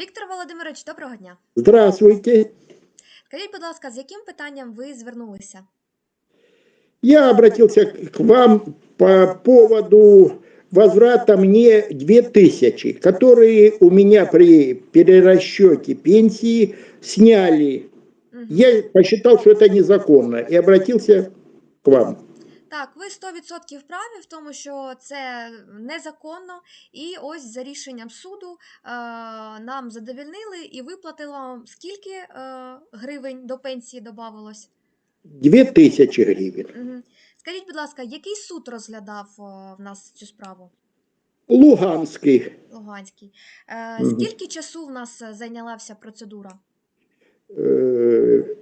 Віктор Володимирович, доброго дня. Здравствуйте. Скажіть, будь ласка, з яким питанням ви звернулися? Я обратился к вам по поводу возврата мне 2000, которые у меня при перерасчете пенсии сняли. Я посчитал, что это незаконно и обратился к вам. Так, ви 100% праві в тому, що це незаконно, і ось за рішенням суду е, нам задовільнили і виплатили вам скільки е, гривень до пенсії додавалось? 2000 гривен. Угу. Скажіть, будь ласка, який суд розглядав е, в нас цю справу? Луганский. Луганський. Е, Мгм. Скільки часу в нас е, зайняла вся процедура? э,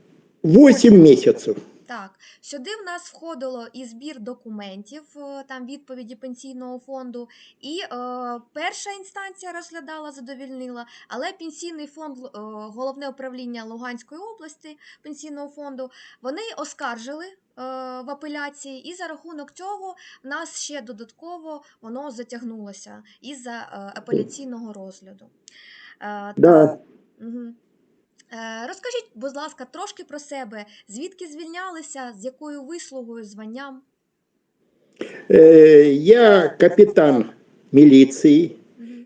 8 месяцев. Так, сюди в нас входило і збір документів, е, там відповіді пенсійного фонду, і е, перша інстанція розглядала, задовільнила, але пенсійний фонд, е, головне управління Луганської області пенсійного фонду, вони оскаржили е, в апеляції, і за рахунок цього в нас ще додатково воно затягнулося із-за е, апеляційного розгляду. Е, Да. Угу. Е, розкажіть, будь ласка, трошки про себе. Звідки звільнялися, з якою вислугою, званням? Э, Я капітан міліції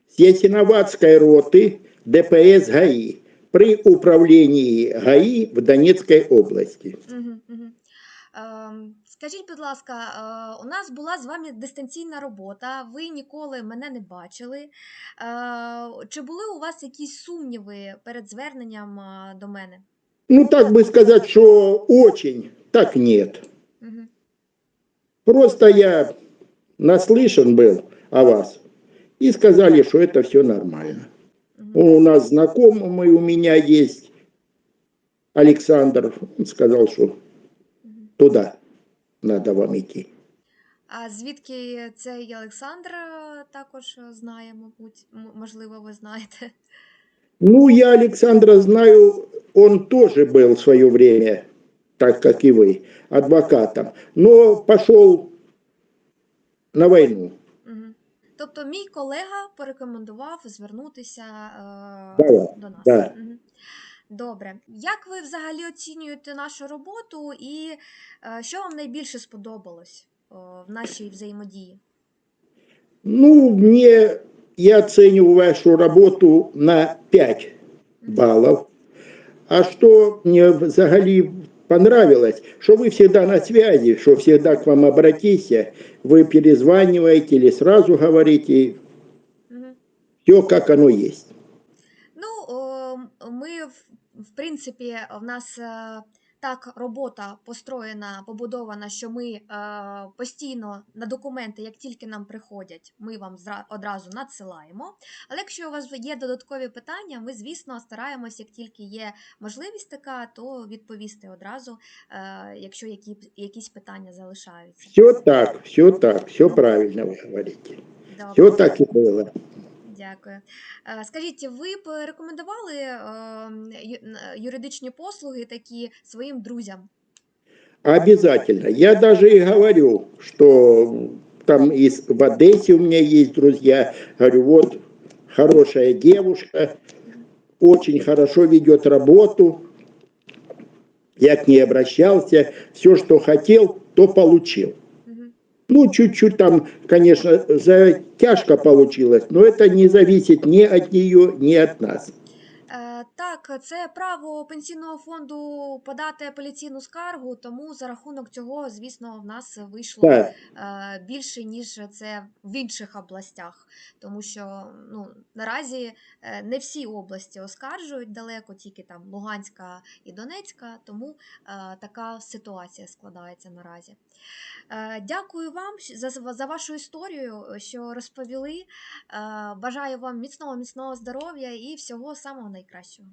Сєсіновацької роти ДПС ГАИ при управлінні ГАІ в Донецькій області. Угу, мгм. Ем, Скажіть, будь ласка, е, у нас була з вами дистанційна робота, ви ніколи мене не бачили. Е, Чи були у вас якісь сумніви перед зверненням е, до мене? Ну, так бы сказать, что очень, так нет. Мгм. Просто я наслышан был о вас и сказали, что это все нормально. Мгм. У нас знакомый у меня есть, Александр, он сказал, что Мгм. туда надо вам идти. А звідки цей Олександр е, також е, знає, мабуть, можливо, ви знаєте. Ну, я Александра знаю, он тоже был в свое время, так как и вы, адвокатом, но пошел на войну. Мгм. Тобто мій колега порекомендував звернутися е, Да, до нас. да. Мгм. Добре. Як ви взагалі оцінюєте нашу роботу і е, що вам найбільше сподобалось в нашій взаємодії? Ну, мне, я оцениваю вашу работу на 5 Мгм. баллов. А что мне взагалі понравилось, что вы всегда на связи, что всегда к вам обратись, вы перезваниваете или сразу говорите, все как оно есть. Ми, в, в принципі, в нас е, так робота построєна, побудована, що ми е, постійно на документи, як тільки нам приходять, ми вам зра- одразу надсилаємо. Але якщо у вас є додаткові питання, ми, звісно, стараємось, як тільки є можливість така, то відповісти одразу, е, якщо які, якісь питання залишаються. Все так, все так, все правильно вы говорите. Все так и было. Дякую. Е, Скажіть, ви б рекомендували е, н- юридичні послуги такі своїм друзям? Обязательно. Я даже и говорю, что там из, в Одессе у меня есть друзья. Говорю, вот хорошая девушка, очень хорошо ведет работу. Я к ней обращался, все, что хотел, то получил. Ну, чуть-чуть там, конечно, затяжка получилась, но это не зависит ни от нее, ни от нас. Так, це право пенсійного фонду подати апеляційну скаргу, тому за рахунок цього, звісно, в нас вийшло Да, е, більше, ніж це в інших областях. Тому що ну, наразі е, не всі області оскаржують далеко, тільки там Луганська і Донецька, тому е, така ситуація складається наразі. Дякую вам за, за вашу історію, що розповіли. Бажаю вам міцного, міцного здоров'я і всього самого найкращого.